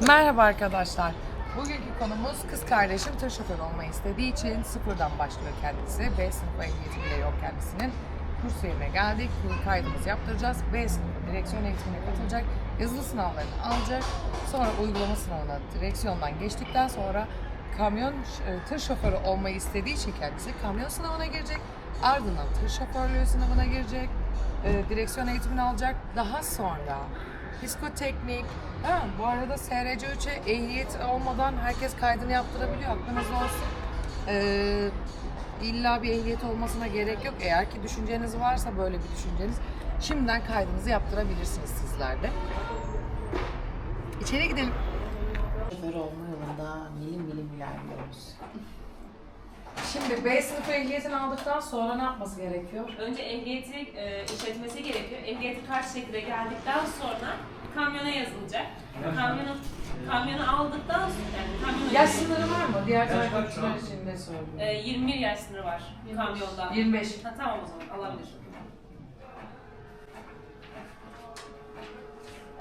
Merhaba arkadaşlar. Bugünkü konumuz kız kardeşim tır şoförü olmayı istediği için sıfırdan başlıyor kendisi. B sınıfı ehliyeti bile yok kendisinin. Kurs yerine geldik. Kaydımızı yaptıracağız. B sınıfı direksiyon eğitimine katılacak. Yazılı sınavlarını alacak. Sonra uygulama sınavına direksiyondan geçtikten sonra kamyon e, tır şoförü olmayı istediği için kendisi kamyon sınavına girecek. Ardından tır şoförlüğü sınavına girecek. E, direksiyon eğitimini alacak. Daha sonra Psikoteknik. Ha, bu arada SRC 3'e ehliyet olmadan herkes kaydını yaptırabiliyor. Aklınızda olsun. Ee, illa bir ehliyet olmasına gerek yok. Eğer ki düşünceniz varsa böyle bir düşünceniz şimdiden kaydınızı yaptırabilirsiniz sizler de. İçeri gidelim. Şoför olma yolunda milim milim ilerliyoruz. Şimdi B sınıfı ehliyetini aldıktan sonra ne yapması gerekiyor? Önce ehliyeti e, işletmesi gerekiyor. Ehliyeti kaç şekilde geldikten sonra kamyona yazılacak. Kamyonu kamyonu aldıktan sonra yani kamyonu Yaş sınırı var mı? Diğer takipçiler için de söyleyeyim. e, 21 yaş sınırı var kamyonda. 25. Ha, tamam o zaman alabilir.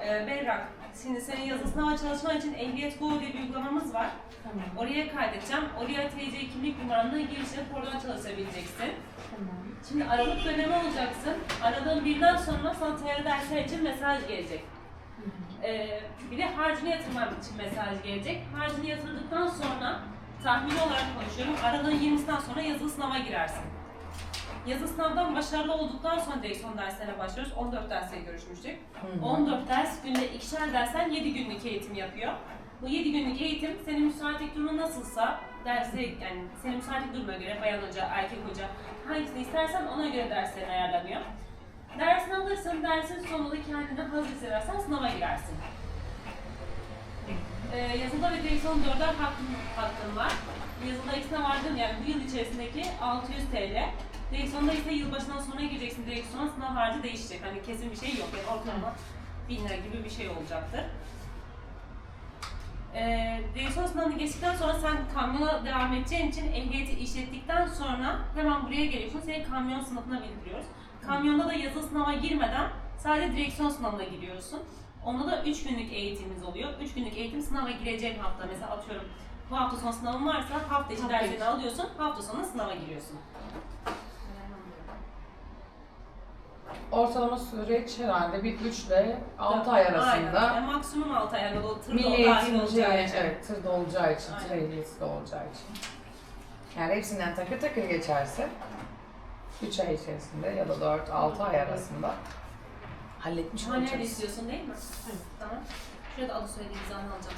E, Berrak, şimdi senin yazılı sınava çalışman için Ehliyet Go diye bir uygulamamız var. Tamam. Oraya kaydedeceğim. Oraya TC kimlik numaranla girişip oradan çalışabileceksin. Tamam. Şimdi aralık dönemi olacaksın. Aradığın birden sonra sana teori dersler için mesaj gelecek. Ee, bir de harcını yatırman için mesaj gelecek. Harcını yatırdıktan sonra tahmini olarak konuşuyorum. Aradığın 20'sinden sonra yazılı sınava girersin. Yazılı sınavdan başarılı olduktan sonra direksiyon derslerine başlıyoruz. 14 derse görüşmüştük. hı. 14 ders günde ikişer dersten 7 günlük eğitim yapıyor. Bu 7 günlük eğitim senin müsaitlik durumu nasılsa derse yani senin müsaitlik durumuna göre bayan hoca, erkek hoca hangisini istersen ona göre derslerin ayarlanıyor. Dersini alırsın, dersin sonunda kendini hazır hissedersen sınava girersin. Ee, yazıda ve direksiyon 4'er hakkın, hakkın var. Yazıda ikisine vardın yani bu yıl içerisindeki 600 TL. Direksiyonda ise yılbaşından sonra gireceksin. Direksiyon sınav harcı değişecek. Hani kesin bir şey yok. Yani ortalama 1000 lira gibi bir şey olacaktır. Ee, direksiyon sınavını geçtikten sonra sen kamyona devam edeceğin için ehliyeti işlettikten sonra hemen buraya geliyorsun. Seni kamyon sınıfına bildiriyoruz. Kamyonda da yazılı sınava girmeden sadece direksiyon sınavına giriyorsun. Onda da 3 günlük eğitimimiz oluyor. 3 günlük eğitim sınava gireceğin hafta mesela atıyorum bu hafta sonu sınavın varsa hafta içi dersini alıyorsun, hafta sonu sınava giriyorsun. Ortalama süreç herhalde bir 3 ile 6 ay Aynen. arasında. Yani maksimum 6 ay. Yani o tır Milli dahil olacağı için. evet, tırda olacağı için, tır Aynen. ehliyeti de olacağı için. Yani hepsinden takır takır geçerse 3 ay içerisinde ya da 4-6 ay arasında halletmiş nerede olacağız. istiyorsun değil mi? Tamam. Şurada adı soyadı imzanı alacağım